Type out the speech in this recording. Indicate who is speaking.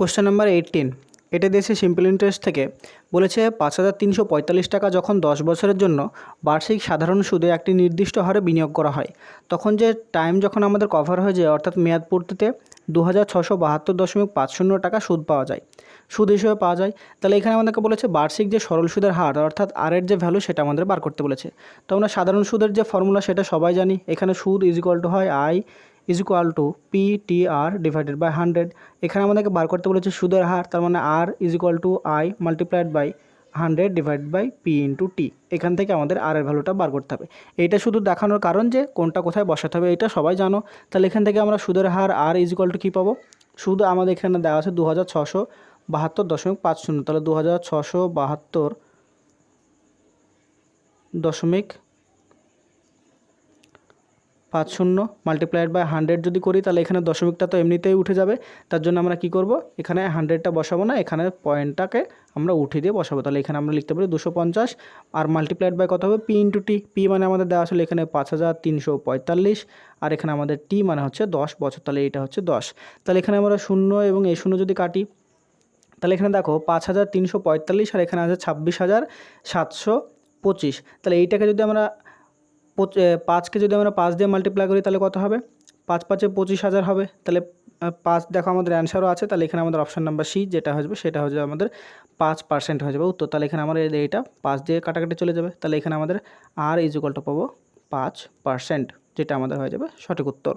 Speaker 1: Question number eighteen এটা দেশে simple interest থেকে বলেছে পাঁচ হাজার তিনশো পঁয়তাল্লিশ টাকা যখন দশ বছরের জন্য বার্ষিক সাধারণ সুদে একটি নির্দিষ্ট হারে বিনিয়োগ করা হয়, তখন যে টাইম যখন আমাদের কভার হয়ে যায়, অর্থাৎ মেয়াদ পূর্তিতে দু হাজার ছশো বাহাত্তর দশমিক পাঁচ শূন্য টাকা সুদ পাওয়া যায়। সুদ হিসেবে পাওয়া যায়। তাহলে এখানে আমাদেরকে বলেছে বার্ষিক যে সরল সুদের হার, অর্থাৎ আর এর যে ভ্যালু সেটা আমাদের বার করতে বলেছে। তো আমরা সাধারণ সুদের যে ফর্মুলা সেটা সবাই জানি। এখানে সুদ ইজ টু হয় I is equal to P T R divided by hundred এখানে আমাদেরকে বার করতে বলেছে সুদের হার, তার মানে R is equal to I multiplied by hundred divide by P into T এখান থেকে আমাদের আর এর ভ্যালুটা বার করতে হবে। এইটা শুধু দেখানোর কারণ যে কোনটা কোথায় বসাতে হবে, এটা সবাই জানো। তাহলে এখান থেকে আমরা সুদের হার আর ইজ ইকুয়াল টু কী পাবো? সুদ আমাদের এখানে দেওয়া আছে দু হাজার ছশো বাহাত্তর দশমিক পাঁচ শূন্য। তাহলে দু হাজার ছশো বাহাত্তর দশমিক পাঁচ শূন্য মাল্টিপ্লাইড বাই হান্ড্রেড যদি করি, তাহলে এখানে দশমিকটা তো এমনিতেই উঠে যাবে। তার জন্য আমরা কি করব? এখানে হান্ড্রেডটা বসাবো না, এখানে পয়েন্টটাকে আমরা উঠিয়ে দিয়ে বসাবো। তাহলে এখানে আমরা লিখতে পারি দুশো পঞ্চাশ, আর মাল্টিপ্লাইড বাই কত হবে? পি ইন্টু টি পি মানে আমাদের দেওয়া আসলে এখানে পাঁচ হাজার তিনশো পঁয়তাল্লিশ, আর এখানে আমাদের টি মানে হচ্ছে দশ বছর। তাহলে এইটা হচ্ছে দশ। তাহলে এখানে আমরা শূন্য এবং এই শূন্য যদি কাটি, তাহলে এখানে দেখো পাঁচ হাজার তিনশো পঁয়তাল্লিশ, আর এখানে আছে ছাব্বিশ হাজার সাতশো পঁচিশ। তাহলে এইটাকে যদি আমরা পাঁচকে যদি আমরা পাঁচ দিয়ে মাল্টিপ্লাই করি তাহলে কত হবে? পাঁচ পাঁচে পঁচিশ হাজার হবে। তাহলে পাঁচ, দেখো আমাদের অ্যান্সারও আছে, তাহলে এখানে আমাদের অপশান নাম্বার সি যেটা হয়ে সেটা হয়ে আমাদের পাঁচ পার্সেন্ট হয়ে যাবে। উত্তর, তাহলে এখানে আমাদের এই- এইটা পাঁচ দিয়ে কাটাকাটি চলে যাবে। তাহলে এখানে আমাদের আর ইজুকলটা পাবো পাঁচ পার্সেন্ট যেটা আমাদের হয়ে যাবে সঠিক উত্তর।